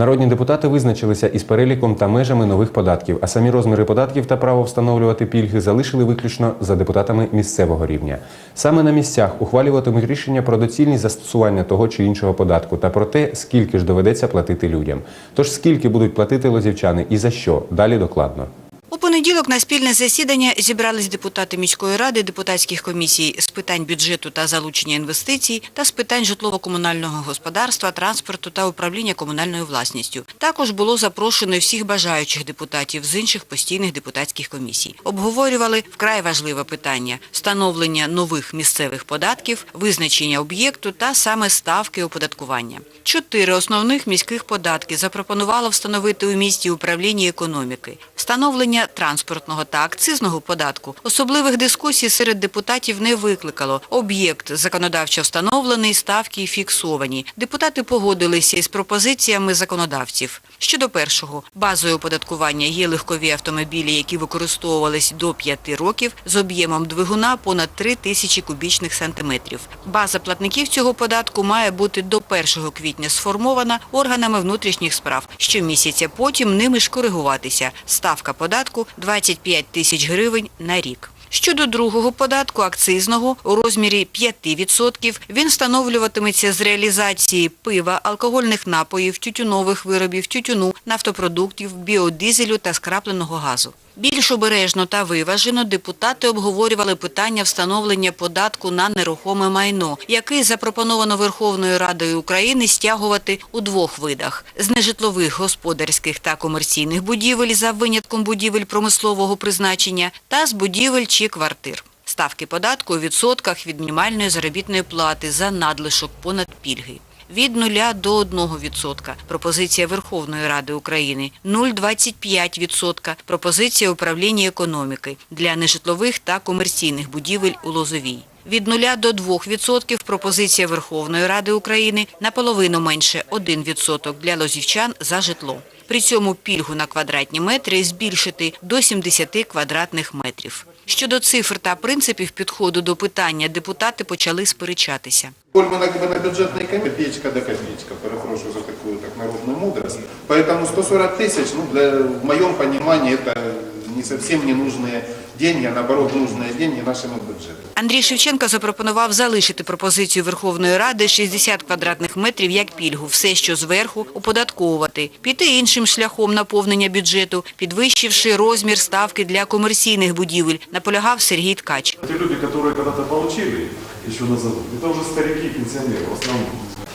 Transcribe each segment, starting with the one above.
Народні депутати визначилися із переліком та межами нових податків, а самі розміри податків та право встановлювати пільги залишили виключно за депутатами місцевого рівня. Саме на місцях ухвалюватимуть рішення про доцільність застосування того чи іншого податку та про те, скільки ж доведеться платити людям. Тож скільки будуть платити лозівчани і за що далі докладно. Понеділок на спільне засідання зібрались депутати міської ради, депутатських комісій з питань бюджету та залучення інвестицій та з питань житлово-комунального господарства, транспорту та управління комунальною власністю. Також було запрошено всіх бажаючих депутатів з інших постійних депутатських комісій. Обговорювали вкрай важливе питання – встановлення нових місцевих податків, визначення об'єкту та саме ставки оподаткування. Чотири основних міських податки запропонувало встановити у місті управління економіки. Встановлення транспортного та акцизного податку особливих дискусій серед депутатів не викликало. Об'єкт законодавчо встановлений, ставки фіксовані. Депутати погодилися із пропозиціями законодавців. Щодо першого, базою оподаткування є легкові автомобілі, які використовувались до 5 років з об'ємом двигуна понад 3 тисячі кубічних сантиметрів. База платників цього податку має бути до 1 квітня сформована органами внутрішніх справ. Щомісяця потім ними ж коригуватися. Ставка податку 25 тисяч гривень на рік. Щодо другого податку акцизного у розмірі 5%, він встановлюватиметься з реалізації пива, алкогольних напоїв, тютюнових виробів, тютюну, нафтопродуктів, біодизелю та скрапленого газу. Більш обережно та виважено депутати обговорювали питання встановлення податку на нерухоме майно, який запропоновано Верховною Радою України стягувати у двох видах – з нежитлових господарських та комерційних будівель за винятком будівель промислового призначення та з будівель чи квартир. Ставки податку у відсотках від мінімальної заробітної плати за надлишок понад пільги. Від 0 до 1 відсотка. Пропозиція Верховної Ради України 0,25 відсотка. Пропозиція управління економіки для нежитлових та комерційних будівель у Лозовій Від 0 до 2 відсотків пропозиція Верховної Ради України наполовину менше 1 відсоток для лозівчан за житло. При цьому пільгу на квадратні метри збільшити до 70 квадратних метрів. Щодо цифр та принципів підходу до питання депутати почали сперечатися. Коль мы на, мы на бюджетной комиссии, копеечка до копеечка, перепрошую за такую так народную мудрость. Поэтому 140 тысяч, ну, для, в моем понимании, это не совсем ненужные деньги, а наоборот нужные деньги нашему бюджету. Андрій Шевченко запропонував залишити пропозицію Верховної Ради 60 квадратних метрів як пільгу, все, що зверху, оподатковувати, піти іншим шляхом наповнення бюджету, підвищивши розмір ставки для комерційних будівель, наполягав Сергій Ткач. Те люди, которые когда-то получили еще на завод, это уже старики, пенсионеры в основном.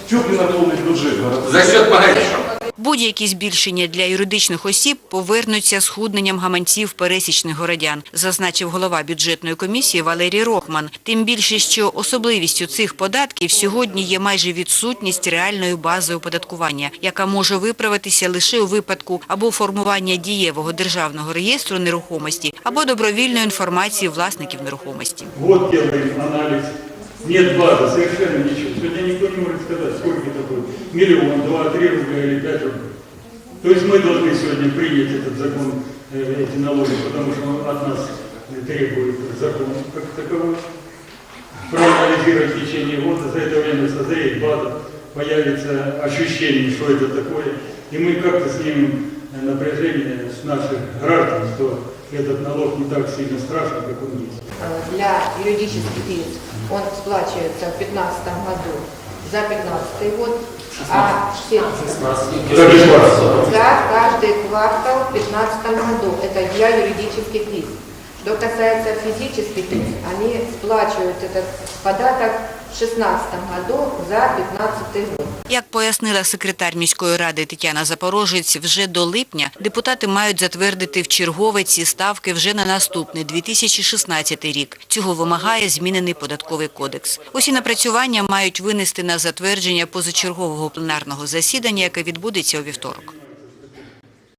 Чего бы не наполнить бюджет городской? За счет погоревшего. Будь-які збільшення для юридичних осіб повернуться схудненням гаманців пересічних городян, зазначив голова бюджетної комісії Валерій Рохман. Тим більше, що особливістю цих податків сьогодні є майже відсутність реальної бази оподаткування, яка може виправитися лише у випадку або формування дієвого державного реєстру нерухомості, або добровільної інформації власників нерухомості. Вот делаем анализ. Нет базы, совершенно ничего. Сегодня никто не может сказать, сколько это будет. Миллион, два, три рубля или пять рублей. То есть мы должны сегодня принять этот закон, э, эти налоги, потому что он от нас требует закон как таковой. Проанализировать течение года, за это время созреет база, появится ощущение, что это такое. И мы как-то снимем э, напряжение с наших граждан, что этот налог не так сильно страшен, как он есть. для юридических лиц он сплачивается в 2015 году за 2015 год, а все за каждый квартал в 2015 году. Это для юридических лиц. Что касается физических лиц, они сплачивают этот податок 2016 году за 2015 год. Як пояснила секретар міської ради Тетяна Запорожець, вже до липня депутати мають затвердити в чергове ці ставки вже на наступний 2016 рік. Цього вимагає змінений податковий кодекс. Усі напрацювання мають винести на затвердження позачергового пленарного засідання, яке відбудеться у вівторок.